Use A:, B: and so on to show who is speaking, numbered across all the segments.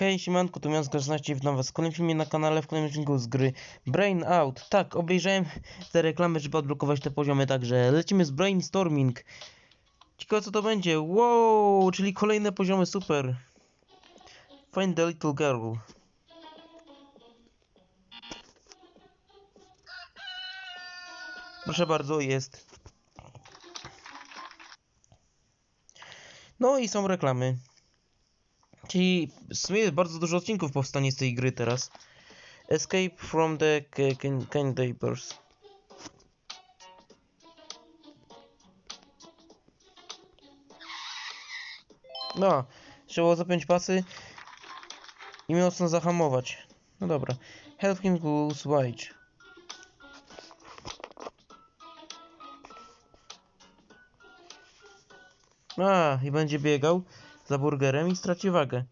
A: Hej, siemanko, tu Miasto 16 w was w kolejnym filmie na kanale, w kolejnym odcinku z gry Brain Out. Tak, obejrzałem te reklamy, żeby odblokować te poziomy, także lecimy z Brainstorming. Ciekawe co to będzie, wow, czyli kolejne poziomy, super. Find the little girl. Proszę bardzo, jest. No i są reklamy. Czyli w sumie bardzo dużo odcinków powstanie z tej gry teraz. Escape from the Kidnappers. No, trzeba zapiąć pasy i mocno zahamować. No dobra. Help him lose wage. A, i będzie biegał za burgerem i straci wagę.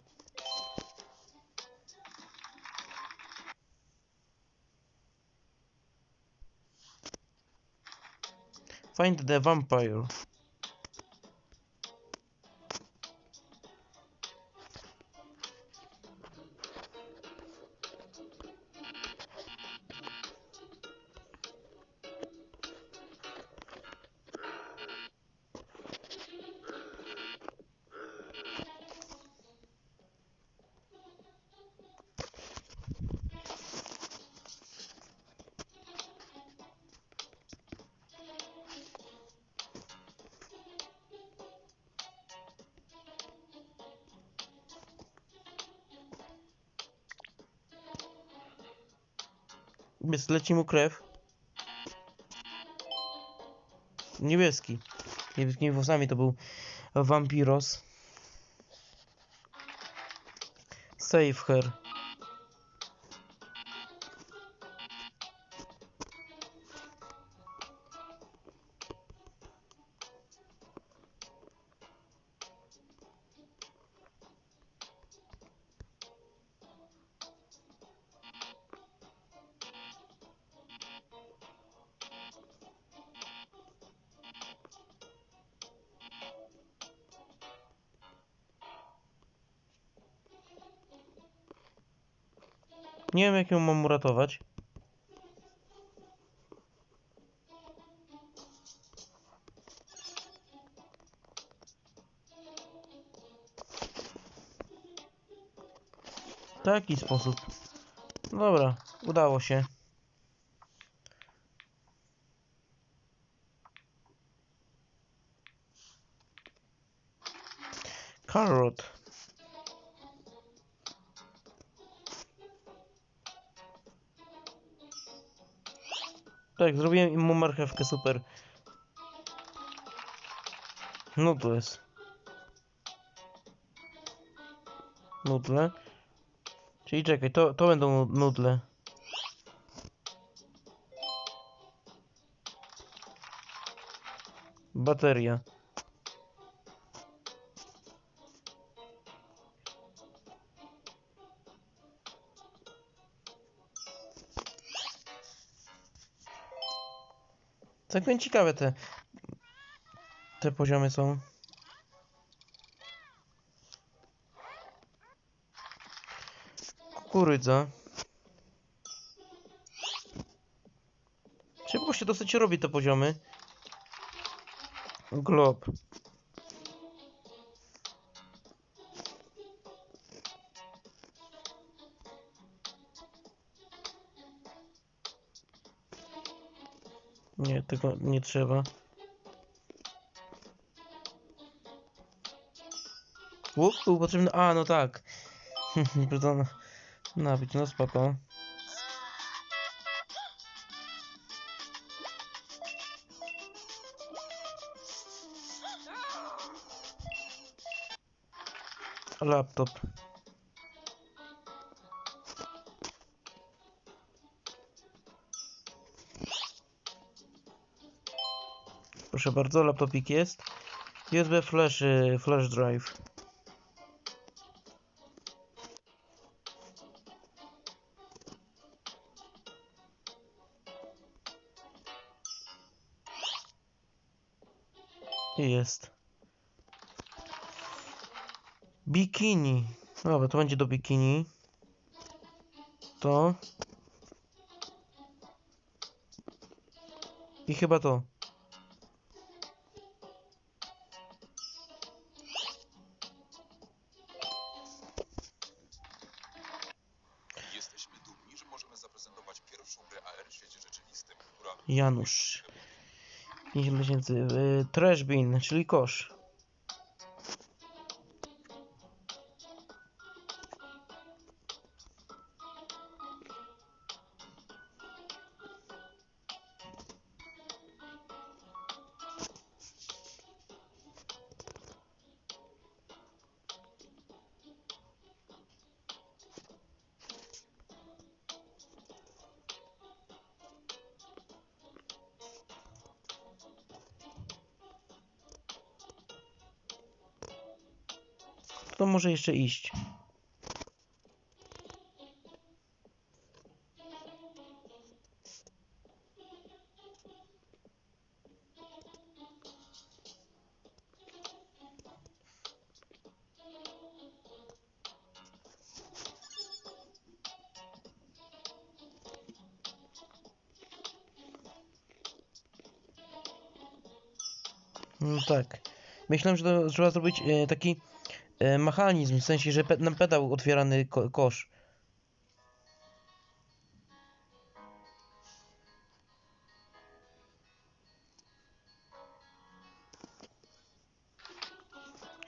A: Find the vampire. Jest, leci mu krew. Niebieski. Niebieskimi włosami to był vampiros. Save her. Nie wiem jak ją mam uratować. Taki sposób. Dobra, udało się. Carrot. Tak, zrobiłem im mu marchewkę, super. No to jest. Nudle. Czyli czekaj, to, to będą nudle. Bateria. Całkiem ciekawe te te poziomy są. Kukurydza. Szybko się dosyć robi te poziomy. Glob. Nie, tego nie trzeba. Łuk był potrzebny. A, no tak. to na- nabić, no spoko. Laptop. Proszę bardzo, laptopik jest. USB flash, y, flash drive. Jest. Bikini. Dobra, to będzie do bikini. To. I chyba to. Janusz. 50 tysięcy. Yy, trash bin, czyli kosz. To może jeszcze iść. No tak. Myślałem, że to trzeba zrobić e, taki mechanizm, w sensie, że pe na pedał otwierany ko kosz.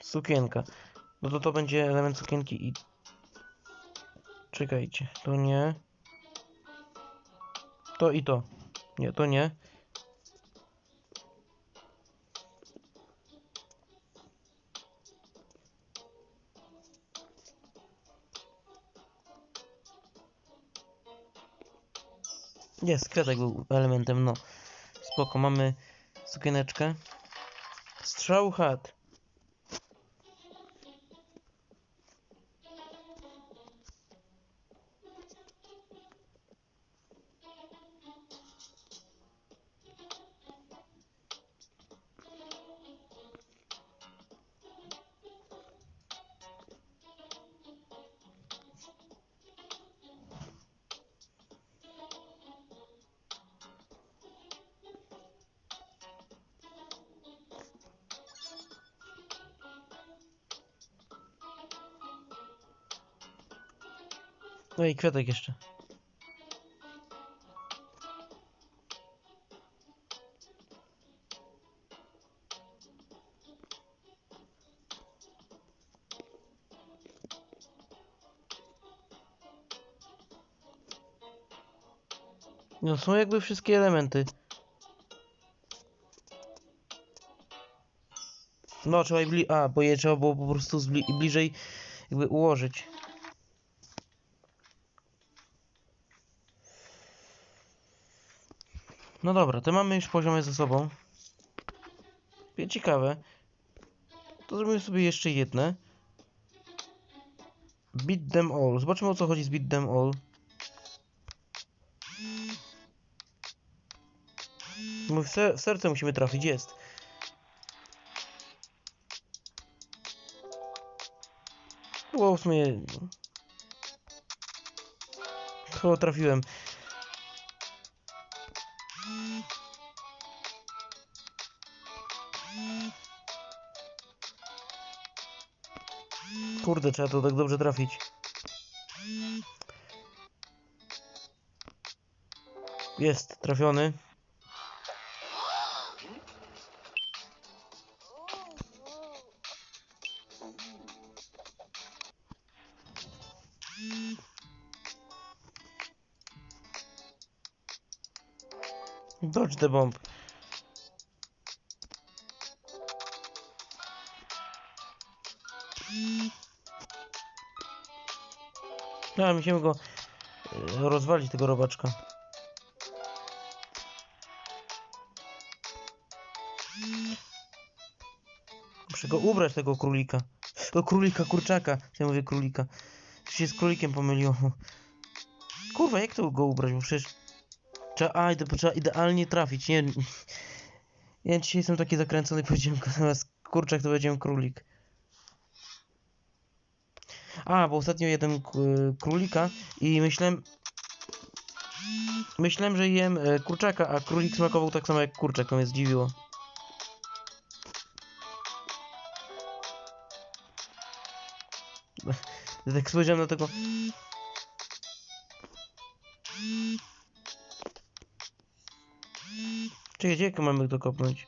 A: Sukienka. No to to będzie element sukienki i... Czekajcie, to nie. To i to. Nie, to nie. Jest, kwiatek był elementem, no. Spoko, mamy sukieneczkę. Strzał hat. I kwiatek jeszcze. No są jakby wszystkie elementy. No trzeba je bli... A, bo je trzeba było po prostu zbli... bliżej jakby ułożyć. No dobra, to mamy już poziomy ze sobą. Ciekawe. To zrobimy sobie jeszcze jedne. Beat them all. Zobaczymy o co chodzi z beat them all. W, ser w serce musimy trafić, jest. Było w sumie... Chyba trafiłem. Kurde, trzeba to tak dobrze trafić. Jest, trafiony. Dodge the bomb. No, musimy go e, rozwalić, tego robaczka. Muszę go ubrać, tego królika. O, królika, kurczaka. Ja mówię królika. Już się z królikiem pomyliło. Kurwa, jak to go ubrać? Bo przecież... Trzeba, a, trzeba idealnie trafić, nie... Ja dzisiaj jestem taki zakręcony, powiedziałem zamiast kurczak to powiedziałem królik. A, bo ostatnio jeden królika i myślałem... Myślałem, że jem e, kurczaka, a królik smakował tak samo jak kurczak, to mnie zdziwiło. Tak spojrzałem na tego... Czekaj, jak mamy to kopnąć?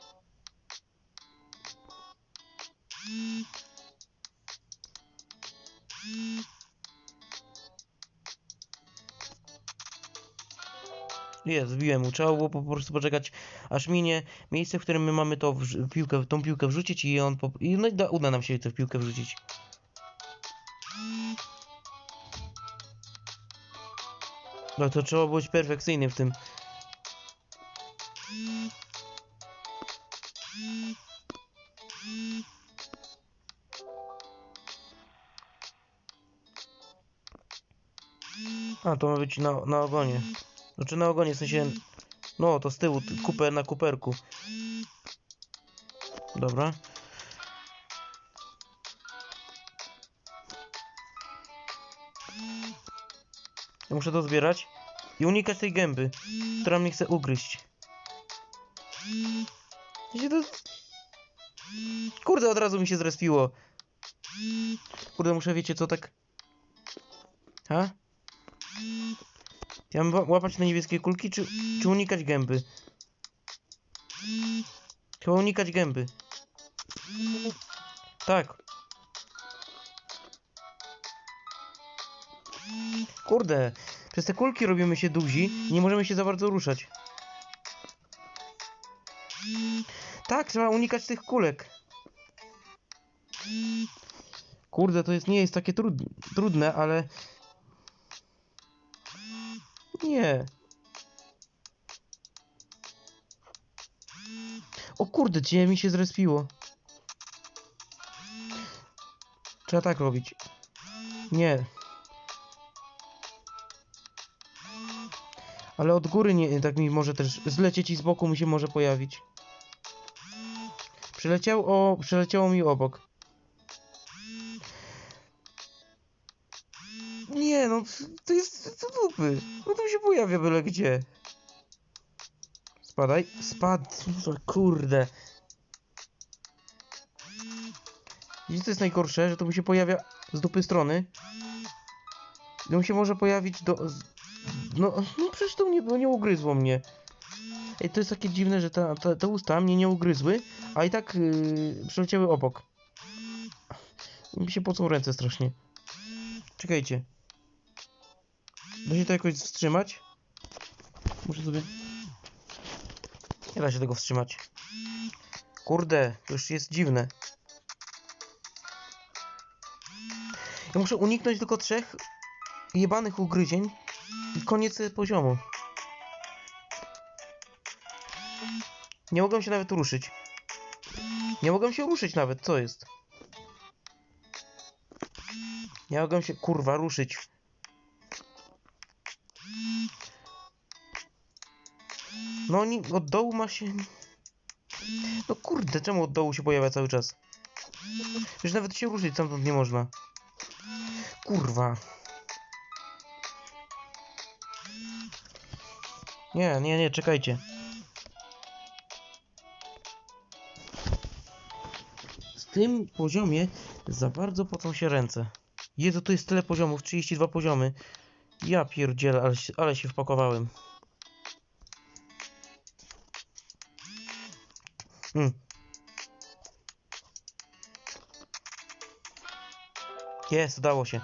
A: Jest, zbiłem mu. Trzeba było po prostu poczekać, aż minie miejsce, w którym my mamy to piłkę, tą piłkę wrzucić i on po, i no da, uda nam się tę piłkę wrzucić. No to trzeba być perfekcyjnym w tym. A, to ma być na, na ogonie. Znaczy na ogonie, w sensie... No, to z tyłu, kuper na kuperku. Dobra. Ja muszę to zbierać i unikać tej gęby, która mnie chce ugryźć. Się to... Kurde, od razu mi się zrespiło. Kurde, muszę, wiecie co, tak... Ha? Ja łapać te niebieskie kulki, czy, czy unikać gęby? Chyba unikać gęby. Tak. Kurde, przez te kulki robimy się duzi nie możemy się za bardzo ruszać. Tak, trzeba unikać tych kulek. Kurde, to jest, nie jest takie trud, trudne, ale... Nie. O kurde, cię mi się zrespiło. Trzeba tak robić. Nie. Ale od góry nie, tak mi może też zlecieć i z boku mi się może pojawić. Przyleciał o, przyleciało mi obok. Nie no, to jest to dupy. No to się pojawia byle gdzie. Spadaj. Spad... Kurde. Widzicie co jest najgorsze? Że to mi się pojawia z dupy strony. No mi się może pojawić do... No, no przecież to nie, nie ugryzło mnie. Ej, to jest takie dziwne, że ta, ta, te usta mnie nie ugryzły, a i tak yy, przeleciały obok. Mi się pocą ręce strasznie. Czekajcie. Da się to jakoś wstrzymać? Muszę sobie... Nie da się tego wstrzymać. Kurde, to już jest dziwne. Ja muszę uniknąć tylko trzech jebanych ugryzień i koniec poziomu. Nie mogę się nawet ruszyć. Nie mogę się ruszyć nawet, co jest? Nie mogę się, kurwa, ruszyć. No oni od dołu ma się... No kurde, czemu od dołu się pojawia cały czas? Już nawet się ruszyć stamtąd nie można. Kurwa. Nie, nie, nie, czekajcie. W tym poziomie za bardzo pocą się ręce. Jezu, to jest tyle poziomów, 32 poziomy. Ja pierdzielę, ale, ale się wpakowałem. Mm. Jest, udało się.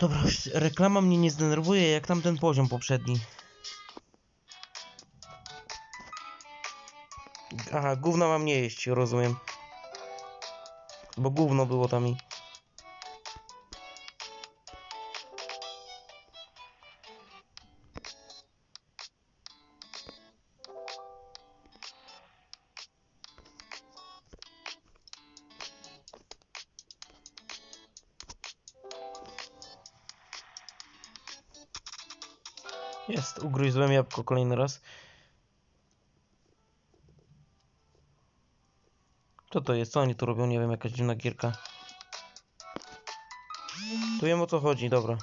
A: Dobra, reklama mnie nie zdenerwuje jak tamten poziom poprzedni. Aha, gówno mam nie jeść, rozumiem. Bo gówno było tam i... ugryzłem jabłko kolejny raz. Co to jest? Co oni tu robią? Nie wiem, jakaś dziwna gierka. Tu wiem o co chodzi, dobra.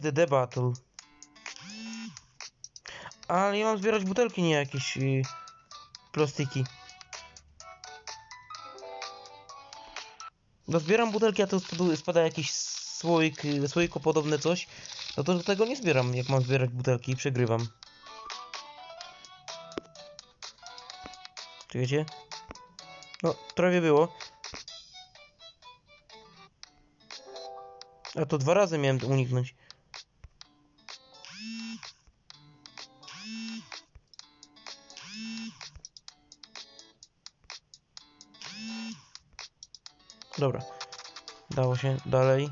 A: The battle. Ale ja mam zbierać butelki, nie jakieś yy, plastiki. No zbieram butelki, a tu spada jakiś słoik, y, słoiko podobne coś. No to tego nie zbieram, jak mam zbierać butelki i przegrywam. Czekajcie. No, prawie było. A to dwa razy miałem to uniknąć. Dobra. Dało się dalej.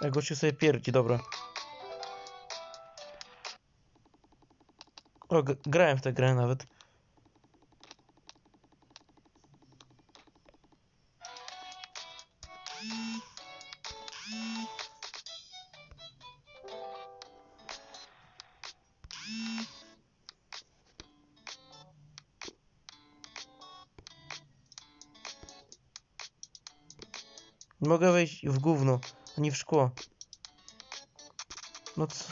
A: A gościu sobie pierdzi, dobra. O, grałem w tę grę nawet. Mogę wejść w gówno, a nie w szkło. No co?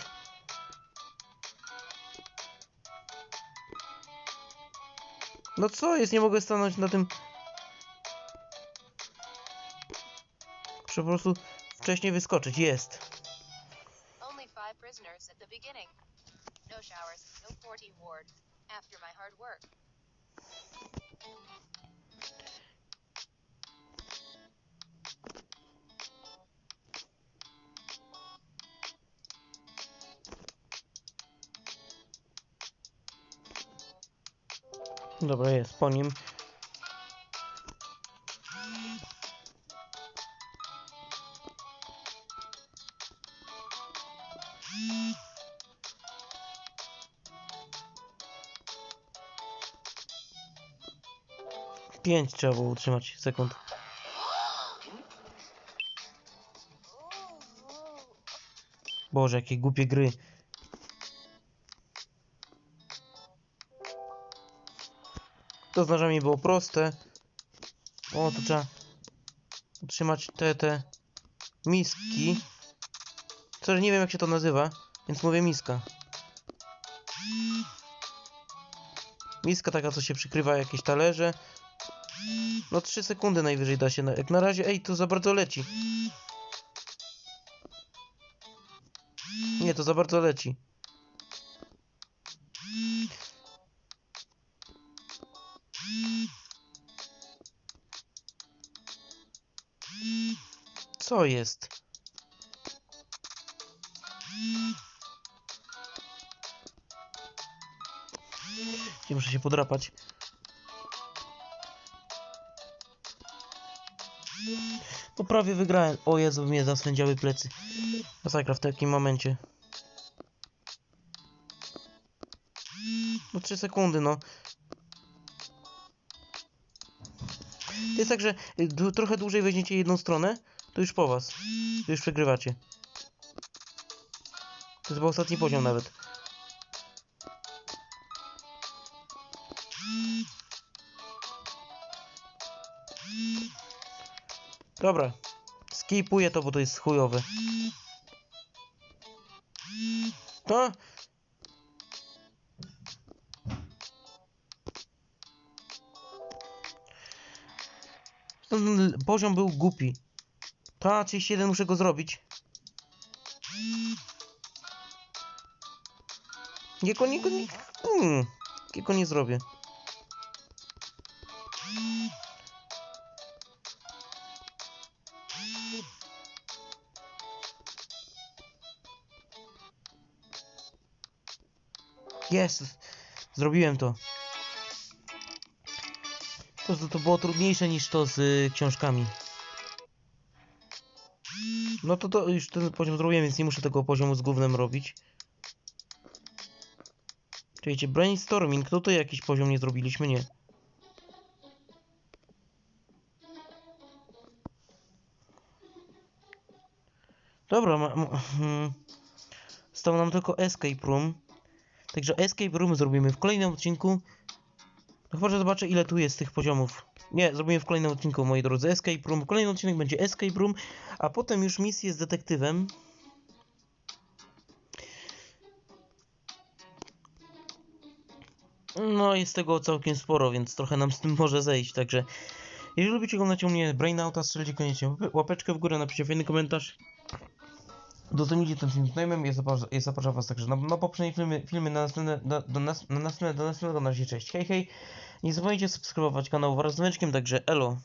A: No co jest? Nie mogę stanąć na tym... Muszę po prostu wcześniej wyskoczyć. Jest.
B: No showers, no 14 ward. After my hard work.
A: Dobra, jest po nim. Pięć trzeba było utrzymać sekund. Boże, jakie głupie gry. To z nożami było proste. O, to trzeba utrzymać te, te miski. Sorry, nie wiem jak się to nazywa, więc mówię miska. Miska taka, co się przykrywa jakieś talerze. No 3 sekundy najwyżej da się. na- Jak na razie, ej, to za bardzo leci. Nie, to za bardzo leci. Co jest? Nie muszę się podrapać. No prawie wygrałem. O Jezu, mnie zasędziały plecy. Masakra w takim momencie. No 3 sekundy, no. To jest tak, że trochę dłużej weźmiecie jedną stronę, to już po was. To już przegrywacie. To chyba ostatni poziom nawet. Dobra. Skipuję to, bo to jest chujowe. To? Ten poziom był głupi. Ta, 31 muszę go zrobić. Jego nie, hmm, jego nie zrobię. Jest! Zrobiłem to. Po prostu to było trudniejsze niż to z książkami. No to, to już ten poziom zrobiłem, więc nie muszę tego poziomu z gównem robić. Czekajcie, brainstorming, to jakiś poziom nie zrobiliśmy, nie. Dobra, ma, ma, hmm. Zostało nam tylko escape room. Także escape room zrobimy w kolejnym odcinku. No chyba, że zobaczę ile tu jest tych poziomów. Nie, zrobimy w kolejnym odcinku, moi drodzy, escape room. Kolejny odcinek będzie escape room, a potem już misję z detektywem. No, jest tego całkiem sporo, więc trochę nam z tym może zejść, także... Jeżeli lubicie oglądać u mnie Brainouta, strzelcie koniecznie łapeczkę w górę, napiszcie fajny komentarz. Udostępnijcie ten film znajomym, ja zapraszam, ja zapraszam was także na, na poprzednie filmy, filmy na następne, do, do, nas, na następne, do następnego, na razie cześć, hej hej. Nie zapomnijcie subskrybować kanał wraz z dzwoneczkiem, także elo.